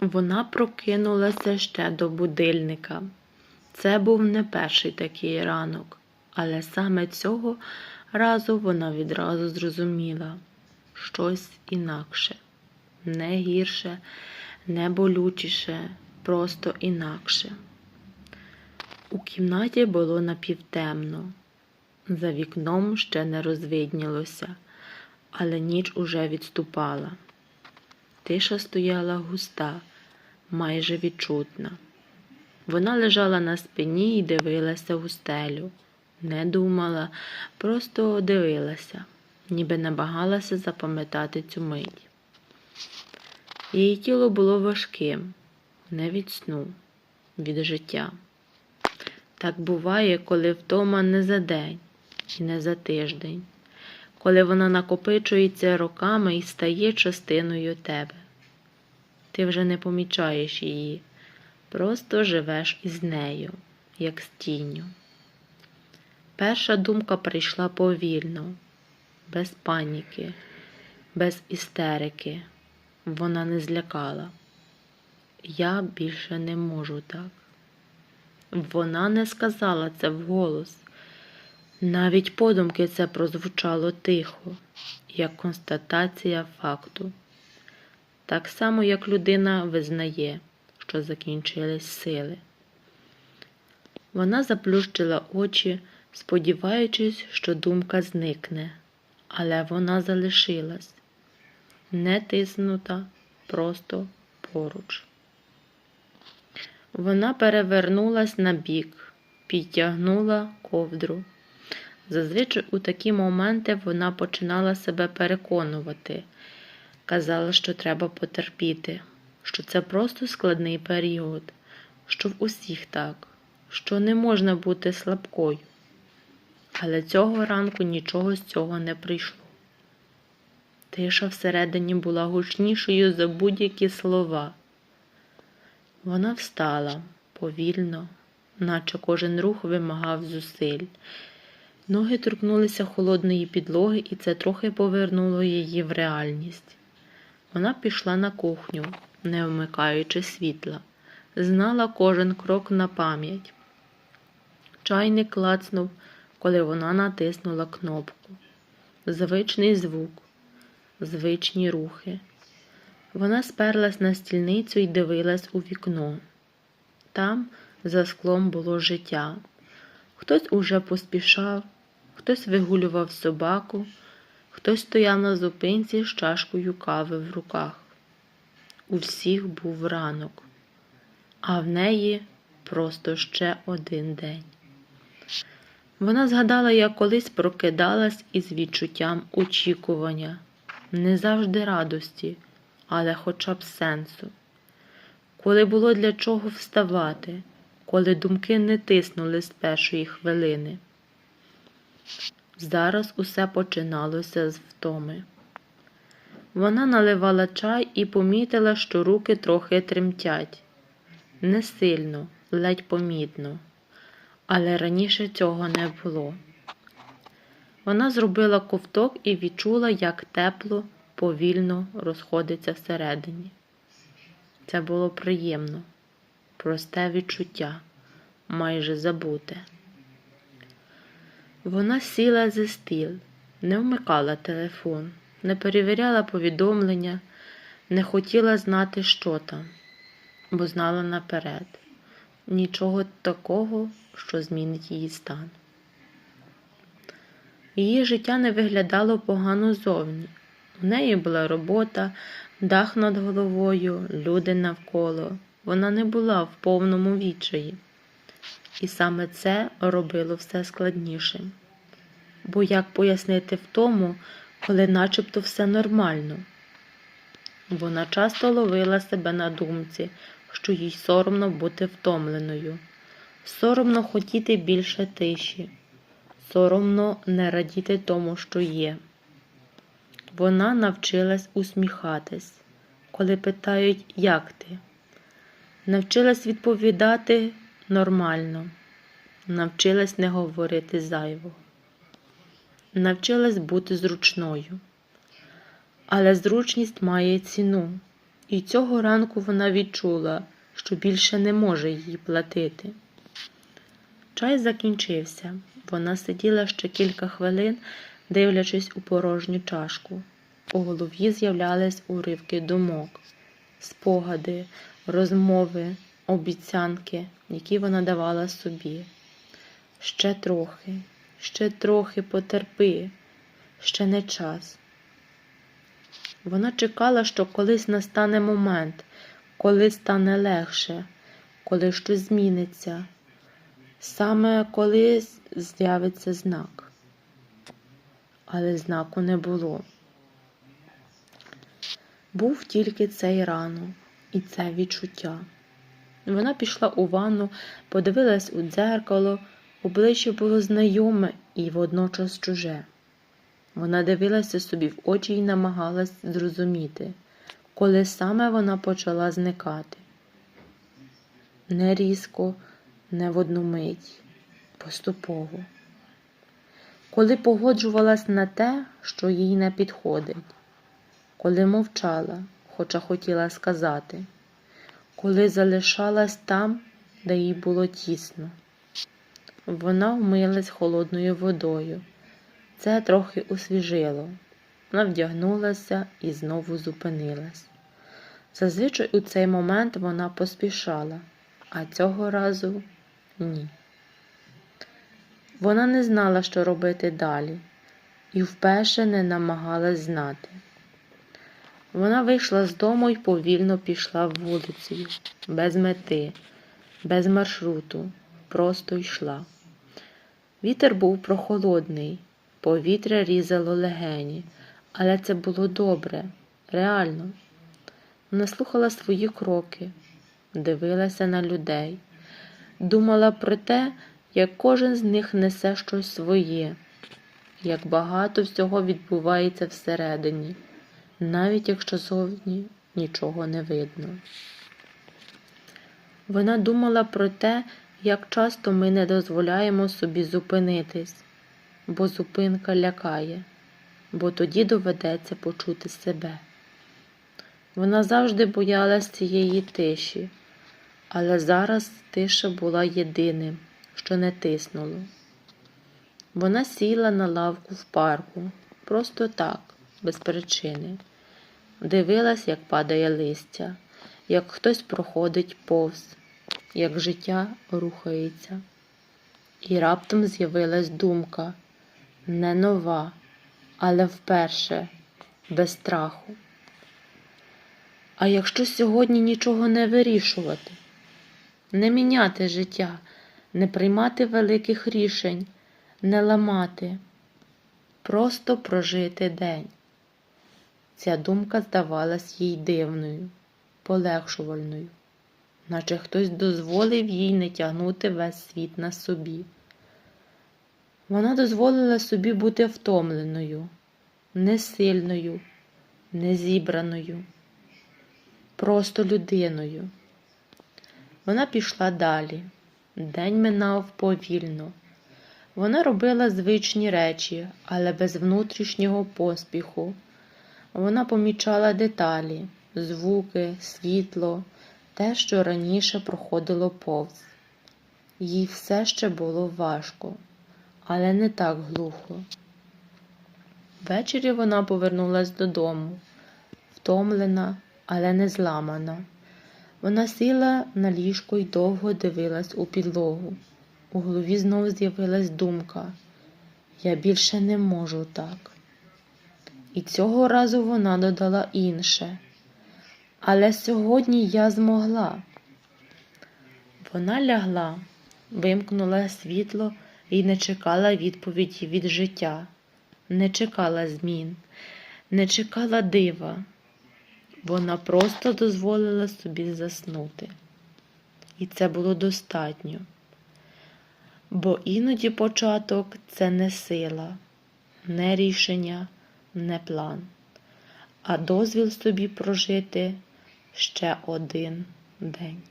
Вона прокинулася ще до будильника. Це був не перший такий ранок, але саме цього разу вона відразу зрозуміла щось інакше, не гірше, не болючіше, просто інакше. У кімнаті було напівтемно, за вікном ще не розвиднілося, але ніч уже відступала. Тиша стояла густа, майже відчутна. Вона лежала на спині і дивилася у стелю. Не думала, просто дивилася, ніби намагалася запам'ятати цю мить. Її тіло було важким, не від сну, від життя. Так буває, коли втома не за день і не за тиждень, коли вона накопичується роками і стає частиною тебе. Ти вже не помічаєш її, просто живеш із нею, як з тінню. Перша думка прийшла повільно, без паніки, без істерики. Вона не злякала. Я більше не можу так. Вона не сказала це вголос. Навіть подумки це прозвучало тихо, як констатація факту. Так само, як людина визнає, що закінчились сили. Вона заплющила очі, сподіваючись, що думка зникне, але вона залишилась, не тиснута, просто поруч. Вона перевернулась на бік, підтягнула ковдру. Зазвичай у такі моменти вона починала себе переконувати, казала, що треба потерпіти, що це просто складний період, що в усіх так, що не можна бути слабкою. Але цього ранку нічого з цього не прийшло. Тиша всередині була гучнішою за будь-які слова. Вона встала повільно, наче кожен рух вимагав зусиль. Ноги торкнулися холодної підлоги, і це трохи повернуло її в реальність. Вона пішла на кухню, не вмикаючи світла, знала кожен крок на пам'ять. Чайник клацнув, коли вона натиснула кнопку. Звичний звук, звичні рухи. Вона сперлась на стільницю і дивилась у вікно. Там за склом було життя. Хтось уже поспішав, хтось вигулював собаку, хтось стояв на зупинці з чашкою кави в руках. У всіх був ранок, а в неї просто ще один день. Вона згадала, як колись прокидалась із відчуттям очікування, не завжди радості, але хоча б сенсу. Коли було для чого вставати, коли думки не тиснули з першої хвилини. Зараз усе починалося з втоми. Вона наливала чай і помітила, що руки трохи тремтять. Не сильно, ледь помітно, але раніше цього не було. Вона зробила ковток і відчула, як тепло, повільно розходиться всередині. Це було приємно, просте відчуття, майже забуте. Вона сіла за стіл, не вмикала телефон, не перевіряла повідомлення, не хотіла знати, що там, бо знала наперед нічого такого, що змінить її стан. Її життя не виглядало погано зовні. У неї була робота, дах над головою, люди навколо. Вона не була в повному відчаї. І саме це робило все складнішим. Бо як пояснити в тому, коли начебто все нормально? Вона часто ловила себе на думці, що їй соромно бути втомленою, соромно хотіти більше тиші, соромно не радіти тому, що є. Вона навчилась усміхатись, коли питають, як ти. Навчилась відповідати нормально, навчилась не говорити зайвого, навчилась бути зручною. Але зручність має ціну, І цього ранку вона відчула, що більше не може їй платити. Чай закінчився. Вона сиділа ще кілька хвилин, дивлячись у порожню чашку. У голові з'являлись уривки думок, спогади, розмови, обіцянки, які вона давала собі. Ще трохи, ще трохи потерпи, ще не час. Вона чекала, що колись настане момент, коли стане легше, коли щось зміниться, саме коли з'явиться знак. Але знаку не було. Був тільки цей ранок і це відчуття. Вона пішла у ванну, подивилась у дзеркало, обличчя було знайоме і водночас чуже. Вона дивилася собі в очі і намагалась зрозуміти, коли саме вона почала зникати. Не різко, не в одну мить, поступово. Коли погоджувалась на те, що їй не підходить, коли мовчала, хоча хотіла сказати, коли залишалась там, де їй було тісно. Вона вмилась холодною водою. Це трохи освіжило. Вона вдягнулася і знову зупинилась. Зазвичай у цей момент вона поспішала, а цього разу ні. Вона не знала, що робити далі, і вперше не намагалась знати. Вона вийшла з дому і повільно пішла вулицею, без мети, без маршруту, просто йшла. Вітер був прохолодний, повітря різало легені, але це було добре, реально. Вона слухала свої кроки, дивилася на людей, думала про те, як кожен з них несе щось своє, як багато всього відбувається всередині, навіть якщо зовні нічого не видно. Вона думала про те, як часто ми не дозволяємо собі зупинитись, бо зупинка лякає, бо тоді доведеться почути себе. Вона завжди боялась цієї тиші, але зараз тиша була єдиним, що не тиснуло. Вона сіла на лавку в парку, просто так, без причини, дивилась, як падає листя, як хтось проходить повз, як життя рухається. І раптом з'явилась думка не нова, але вперше, без страху. А якщо сьогодні нічого не вирішувати, не міняти життя, не приймати великих рішень, не ламати, просто прожити день. Ця думка здавалась їй дивною, полегшувальною, наче хтось дозволив їй не тягнути весь світ на собі. Вона дозволила собі бути втомленою, несильною, незібраною, просто людиною. Вона пішла далі. День минав повільно. Вона робила звичні речі, але без внутрішнього поспіху. Вона помічала деталі, звуки, світло, те, що раніше проходило повз. Їй все ще було важко, але не так глухо. Ввечері вона повернулась додому, втомлена, але не зламана. Вона сіла на ліжко й довго дивилась у підлогу. У голові знову з'явилась думка Я більше не можу так. І цього разу вона додала інше. Але сьогодні я змогла. Вона лягла, вимкнула світло і не чекала відповіді від життя, не чекала змін, не чекала дива. Вона просто дозволила собі заснути. І це було достатньо. Бо іноді початок це не сила, не рішення, не план, а дозвіл собі прожити ще один день.